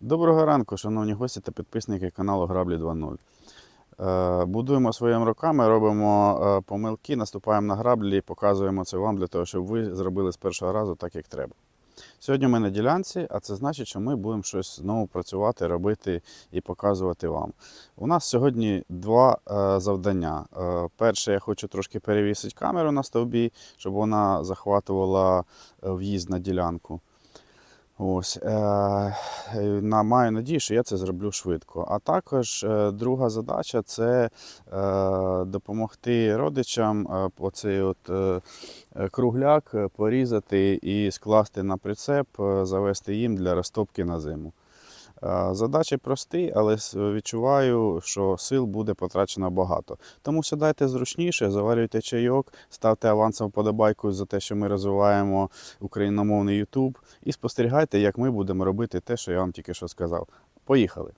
Доброго ранку, шановні гості та підписники каналу Граблі 2.0. Е, Будуємо своїми руками, робимо е, помилки, наступаємо на граблі, показуємо це вам для того, щоб ви зробили з першого разу так, як треба. Сьогодні ми на ділянці, а це значить, що ми будемо щось знову працювати, робити і показувати вам. У нас сьогодні два е, завдання. Перше, я хочу трошки перевісити камеру на стовбі, щоб вона захватувала в'їзд на ділянку. Ось, е, е, на, маю надію, що я це зроблю швидко. А також е, друга задача це допомогти родичам оцей от, кругляк порізати і скласти на прицеп, завести їм для розтопки на зиму. Е, Задачі прості, але відчуваю, що сил буде потрачено багато. Тому сідайте зручніше, заварюйте чайок, ставте авансом вподобайку за те, що ми розвиваємо україномовний YouTube, і спостерігайте, як ми будемо робити те, що я вам тільки що сказав. Поїхали!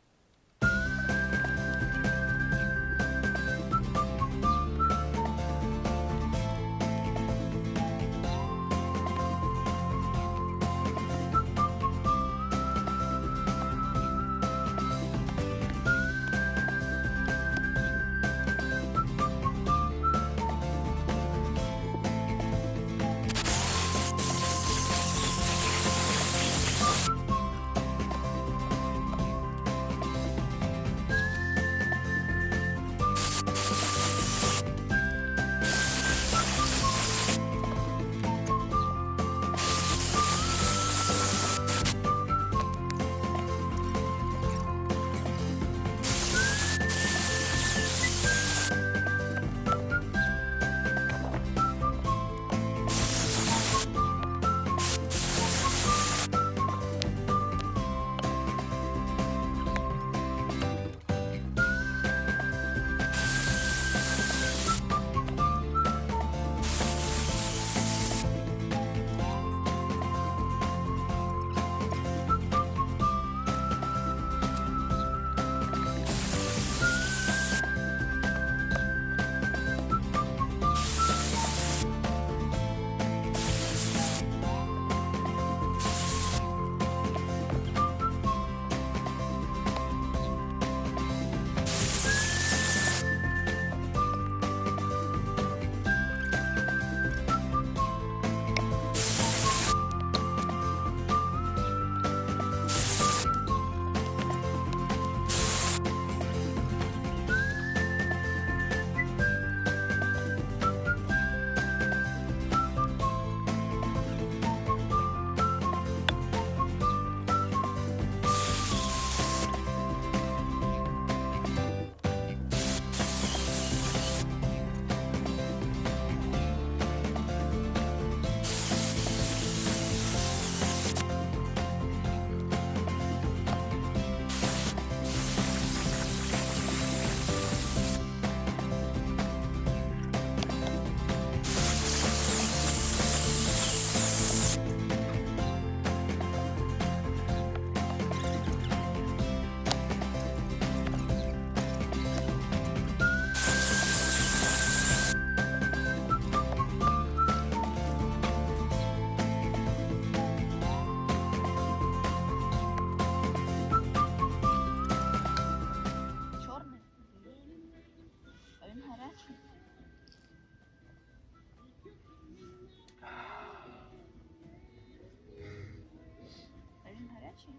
Він?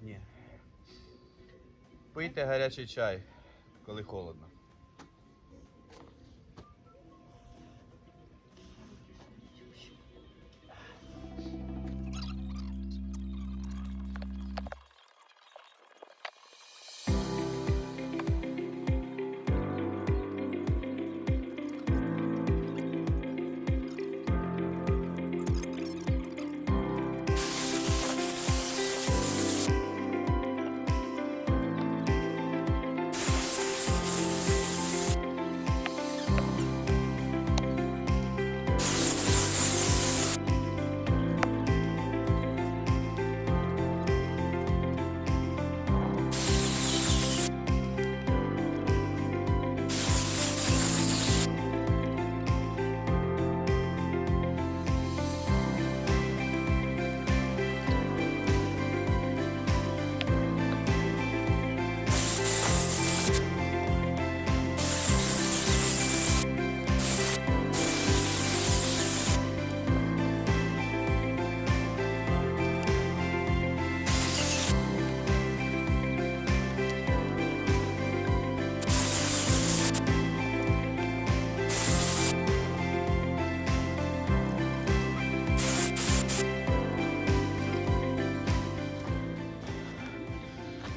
Ні. Пийте гарячий чай, коли холодно.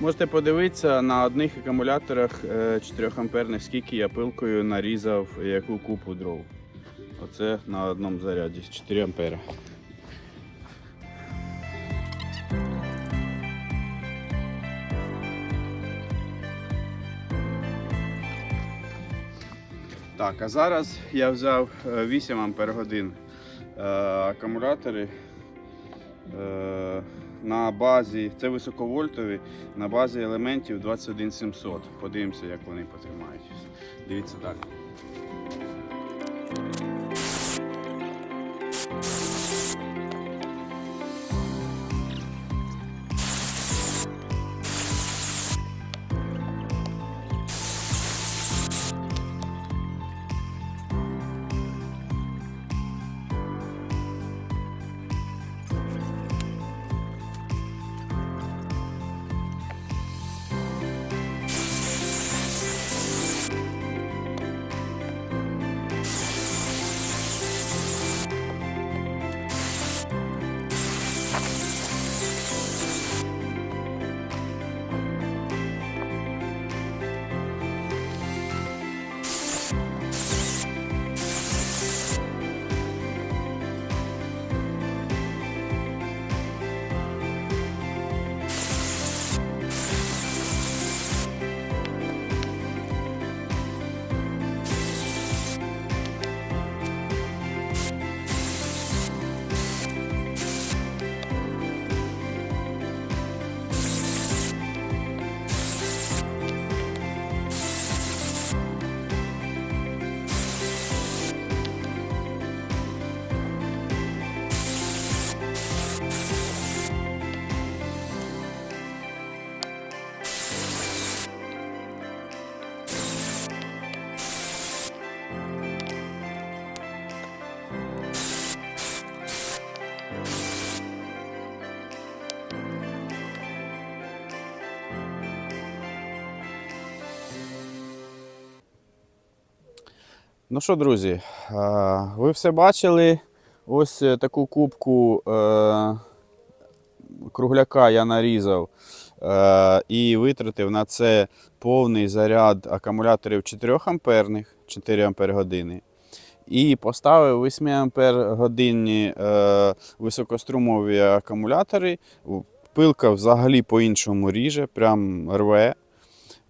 Можете подивитися на одних акумуляторах е, 4 амперних, скільки я пилкою нарізав яку купу дров. Оце на одному заряді 4 ампери. Так, а зараз я взяв е, 8 ампер годин е, акумулятори е, на базі, це високовольтові, на базі елементів 21700. Подивимося, як вони потримають. Дивіться далі. Ну що, друзі, е, ви все бачили. Ось е, таку кубку е, кругляка я нарізав і витратив на це повний заряд акумуляторів 4 амперних, 4 ампер години. І поставив 8 ампер годинні високострумові акумулятори. Пилка взагалі по-іншому ріже, прям рве.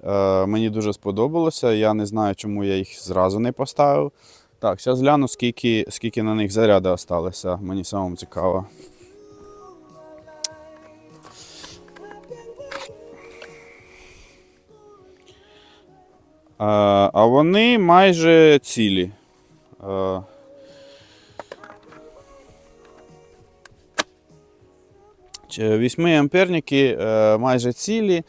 Е, мені дуже сподобалося. Я не знаю, чому я їх зразу не поставив. Так, зараз гляну, скільки, скільки на них заряду залишилося. Мені самому цікаво. Е, а вони майже цілі. Е, Ч- 8 амперники е, майже цілі.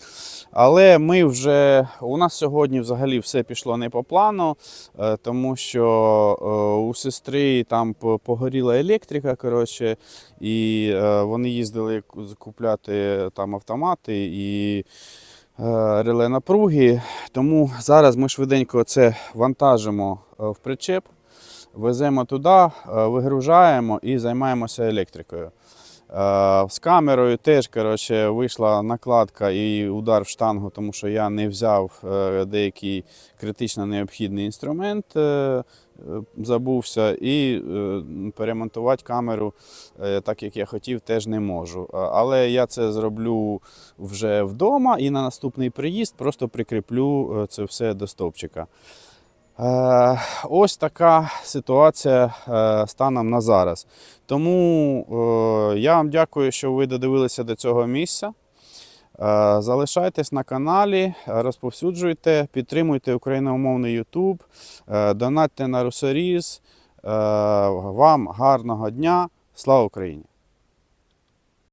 Але ми вже у нас сьогодні взагалі все пішло не по плану, е, тому що е, у сестри там погоріла електрика, коротше, і е, вони їздили ку- купляти там автомати і е, реле напруги. Тому зараз ми швиденько це вантажимо е, в причеп, веземо туди, е, вигружаємо і займаємося електрикою. Е, З камерою теж коротше, вийшла накладка і удар в штангу, тому що я не взяв е, деякий критично необхідний інструмент, е, забувся, і перемонтувати камеру так, як я хотів, теж не можу. Але я це зроблю вже вдома і на наступний приїзд просто прикріплю це все до стовпчика. Е, Ось така ситуація е, станом на зараз. Тому е, я вам дякую, що ви додивилися до цього місця. Залишайтесь на каналі, розповсюджуйте, підтримуйте україномовний YouTube, донатьте на Русоріз. Вам гарного дня. Слава Україні!